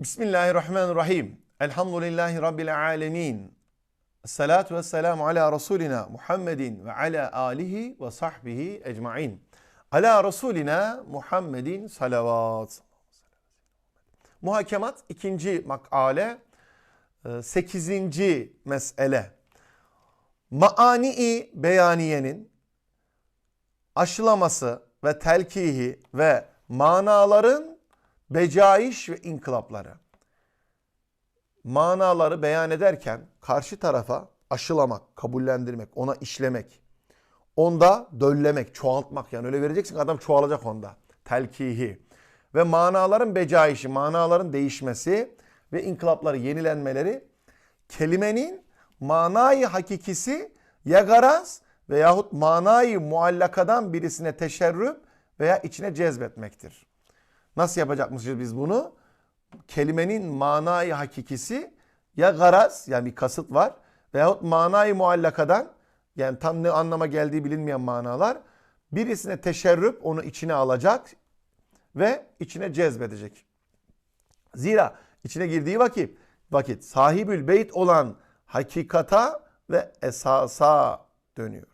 Bismillahirrahmanirrahim. Elhamdülillahi Rabbil alemin. Salatu ve selamu ala Resulina Muhammedin ve ala alihi ve sahbihi ecmain. Ala Resulina Muhammedin salavat. Muhakemat ikinci makale, e, sekizinci mesele. Maani beyaniyenin aşılaması ve telkihi ve manaların becaiş ve inkılapları. Manaları beyan ederken karşı tarafa aşılamak, kabullendirmek, ona işlemek, onda döllemek, çoğaltmak yani öyle vereceksin adam çoğalacak onda. Telkihi ve manaların becaişi, manaların değişmesi ve inkılapları, yenilenmeleri kelimenin manayı hakikisi ya garaz veyahut manayı muallakadan birisine teşerrüp veya içine cezbetmektir. Nasıl yapacakmışız biz bunu? Kelimenin manayı hakikisi ya garaz yani bir kasıt var veyahut manayı muallakadan yani tam ne anlama geldiği bilinmeyen manalar birisine teşerrüp onu içine alacak ve içine cezbedecek. Zira içine girdiği vakit vakit sahibül beyt olan hakikata ve esasa dönüyor.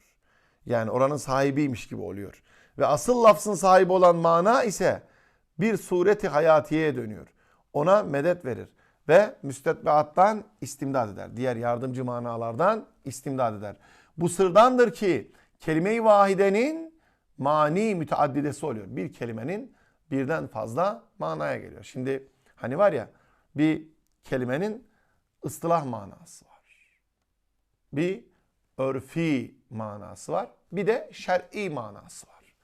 Yani oranın sahibiymiş gibi oluyor. Ve asıl lafzın sahibi olan mana ise bir sureti hayatiyeye dönüyor. Ona medet verir ve müstetbeattan istimdad eder. Diğer yardımcı manalardan istimdad eder. Bu sırdandır ki kelime-i vahidenin mani müteaddidesi oluyor. Bir kelimenin birden fazla manaya geliyor. Şimdi hani var ya bir kelimenin ıstılah manası var. Bir örfi manası var. Bir de şer'i manası var.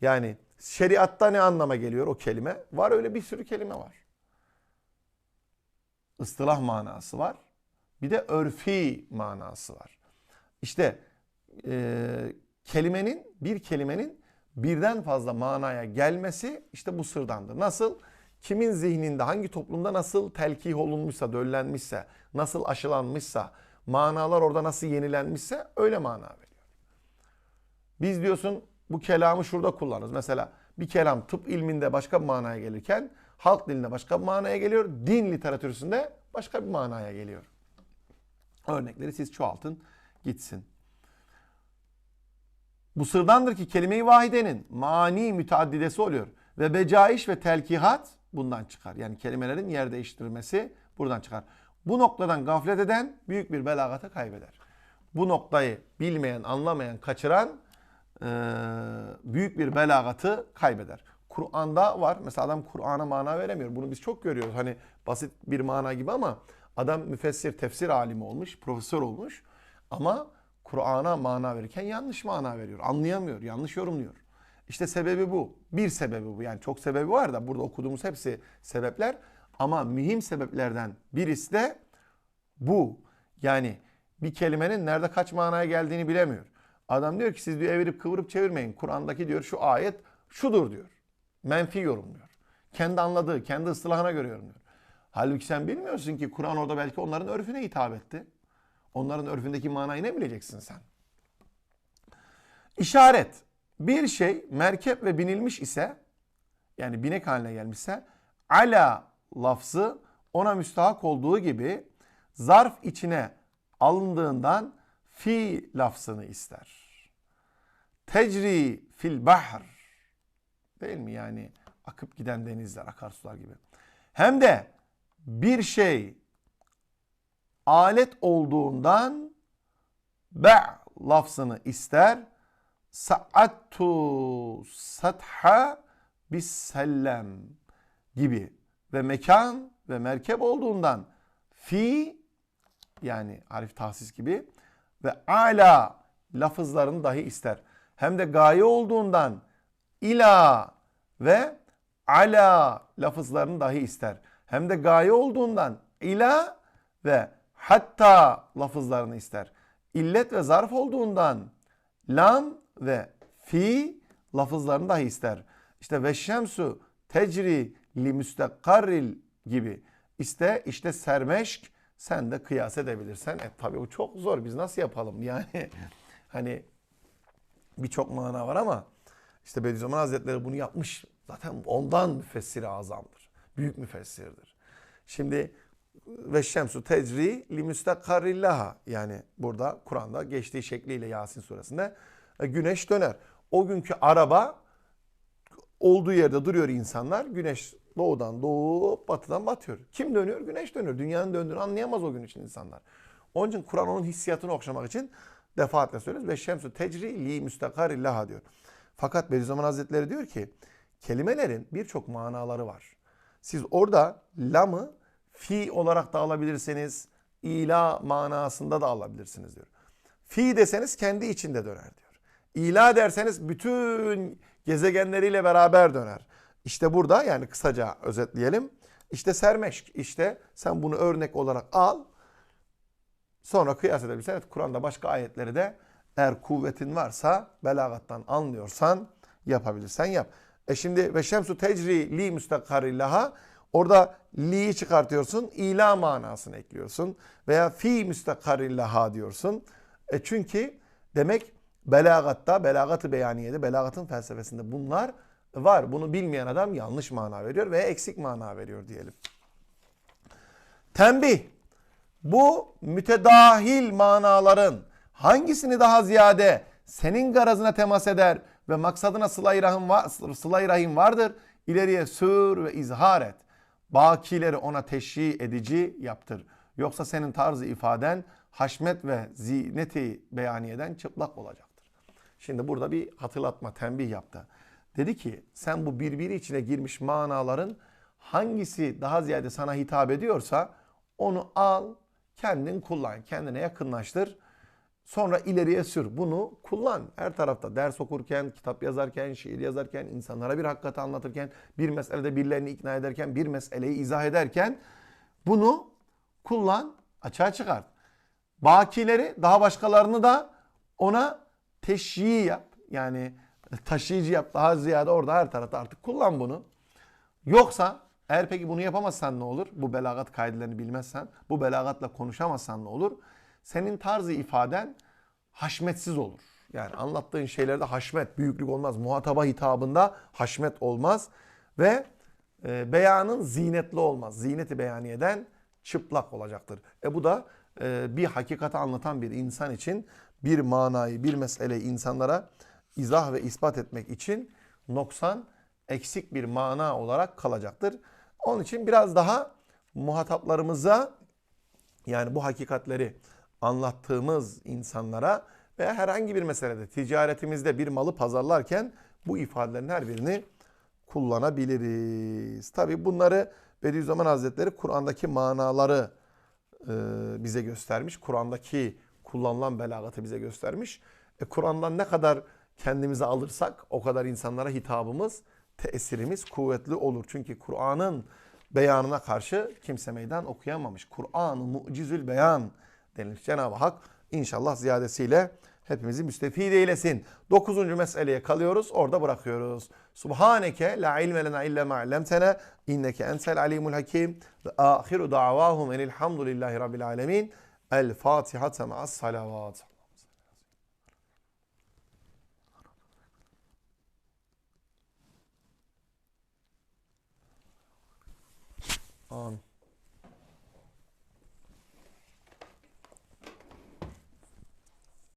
Yani şeriatta ne anlama geliyor o kelime? Var öyle bir sürü kelime var. Istılah manası var. Bir de örfi manası var. İşte e, kelimenin bir kelimenin birden fazla manaya gelmesi işte bu sırdandır. Nasıl? Kimin zihninde hangi toplumda nasıl telkih olunmuşsa, döllenmişse, nasıl aşılanmışsa, manalar orada nasıl yenilenmişse öyle mana veriyor. Biz diyorsun bu kelamı şurada kullanırız. Mesela bir kelam tıp ilminde başka bir manaya gelirken halk dilinde başka bir manaya geliyor. Din literatüründe başka bir manaya geliyor. Örnekleri siz çoğaltın gitsin. Bu sırdandır ki kelime-i vahidenin mani müteaddidesi oluyor. Ve becaiş ve telkihat bundan çıkar. Yani kelimelerin yer değiştirilmesi buradan çıkar. Bu noktadan gaflet eden büyük bir belagata kaybeder. Bu noktayı bilmeyen, anlamayan, kaçıran büyük bir belagatı kaybeder. Kur'an'da var. Mesela adam Kur'an'a mana veremiyor. Bunu biz çok görüyoruz. Hani basit bir mana gibi ama adam müfessir, tefsir alimi olmuş, profesör olmuş. Ama Kur'an'a mana verirken yanlış mana veriyor. Anlayamıyor, yanlış yorumluyor. İşte sebebi bu. Bir sebebi bu. Yani çok sebebi var da burada okuduğumuz hepsi sebepler. Ama mühim sebeplerden birisi de bu. Yani bir kelimenin nerede kaç manaya geldiğini bilemiyor. Adam diyor ki siz diyor evirip kıvırıp çevirmeyin. Kur'an'daki diyor şu ayet şudur diyor. Menfi yorumluyor. Kendi anladığı, kendi ıslahına göre yorumluyor. Halbuki sen bilmiyorsun ki Kur'an orada belki onların örfüne hitap etti. Onların örfündeki manayı ne bileceksin sen? İşaret. Bir şey merkep ve binilmiş ise yani binek haline gelmişse ala lafzı ona müstahak olduğu gibi zarf içine alındığından fi lafzını ister. Tecri fil bahr değil mi yani akıp giden denizler, akarsular gibi. Hem de bir şey alet olduğundan be lafzını ister. Sa'attu satha bis sellem gibi ve mekan ve merkep olduğundan fi yani harif tahsis gibi ve ala lafızlarını dahi ister. Hem de gaye olduğundan ila ve ala lafızlarını dahi ister. Hem de gaye olduğundan ila ve hatta lafızlarını ister. İllet ve zarf olduğundan lam ve fi lafızlarını dahi ister. İşte ve şemsu tecri li müstekarril gibi. İşte işte sermeşk sen de kıyas edebilirsen. E tabi bu çok zor. Biz nasıl yapalım? Yani hani birçok mana var ama işte Bediüzzaman Hazretleri bunu yapmış. Zaten ondan müfessiri azamdır. Büyük müfessirdir. Şimdi ve şemsu tecri li müstakarillaha yani burada Kur'an'da geçtiği şekliyle Yasin suresinde e, güneş döner. O günkü araba olduğu yerde duruyor insanlar. Güneş doğudan doğup batıdan batıyor. Kim dönüyor? Güneş dönüyor. Dünyanın döndüğünü anlayamaz o gün için insanlar. Onun için Kur'an onun hissiyatını okşamak için defaatle söylüyoruz. Ve şemsu tecri li müstakarillaha diyor. Fakat Bediüzzaman Hazretleri diyor ki kelimelerin birçok manaları var. Siz orada lamı fi olarak da alabilirsiniz. ila manasında da alabilirsiniz diyor. Fi deseniz kendi içinde döner diyor. İla derseniz bütün gezegenleriyle beraber döner. İşte burada yani kısaca özetleyelim. İşte sermeşk. İşte sen bunu örnek olarak al. Sonra kıyas edebilirsin. Evet Kur'an'da başka ayetleri de eğer kuvvetin varsa belagattan anlıyorsan yapabilirsen yap. E şimdi ve şemsu tecri li müstakarillaha orada li'yi çıkartıyorsun. ila manasını ekliyorsun. Veya fi müstakarillaha diyorsun. E çünkü demek belagatta, belagatı beyaniyede, belagatın felsefesinde bunlar var. Bunu bilmeyen adam yanlış mana veriyor veya eksik mana veriyor diyelim. Tembih. Bu mütedahil manaların hangisini daha ziyade senin garazına temas eder ve maksadına sıla-i rahim, va- sıla-i rahim vardır. İleriye sür ve izhar et. Bakileri ona teşhi edici yaptır. Yoksa senin tarzı ifaden haşmet ve zineti beyaniyeden çıplak olacaktır. Şimdi burada bir hatırlatma, tembih yaptı. Dedi ki sen bu birbiri içine girmiş manaların hangisi daha ziyade sana hitap ediyorsa onu al, kendin kullan, kendine yakınlaştır. Sonra ileriye sür. Bunu kullan. Her tarafta ders okurken, kitap yazarken, şiir yazarken, insanlara bir hakikati anlatırken, bir meselede birilerini ikna ederken, bir meseleyi izah ederken bunu kullan, açığa çıkart. Bakileri, daha başkalarını da ona teşyi yap. Yani taşıyıcı yap. Daha ziyade orada her tarafta artık kullan bunu. Yoksa eğer peki bunu yapamazsan ne olur? Bu belagat kaidelerini bilmezsen, bu belagatla konuşamazsan ne olur? Senin tarzı ifaden haşmetsiz olur. Yani anlattığın şeylerde haşmet, büyüklük olmaz. Muhataba hitabında haşmet olmaz. Ve e, beyanın zinetli olmaz. Zineti beyaniyeden çıplak olacaktır. E bu da e, bir hakikati anlatan bir insan için bir manayı, bir meseleyi insanlara izah ve ispat etmek için noksan, eksik bir mana olarak kalacaktır. Onun için biraz daha muhataplarımıza yani bu hakikatleri anlattığımız insanlara veya herhangi bir meselede ticaretimizde bir malı pazarlarken bu ifadelerin her birini kullanabiliriz. Tabi bunları Bediüzzaman Hazretleri Kur'an'daki manaları e, bize göstermiş. Kur'an'daki kullanılan belagatı bize göstermiş. E, Kur'an'dan ne kadar kendimize alırsak o kadar insanlara hitabımız, tesirimiz kuvvetli olur. Çünkü Kur'an'ın beyanına karşı kimse meydan okuyamamış. Kur'an-ı mucizül beyan denilmiş. Cenab-ı Hak inşallah ziyadesiyle hepimizi müstefid eylesin. Dokuzuncu meseleye kalıyoruz. Orada bırakıyoruz. Subhaneke la ilme lena illa ma allamtena inneke entel alimul hakim ve ahiru da'vahum enilhamdülillahi rabbil alemin. El Fatiha ma'as salavat. on.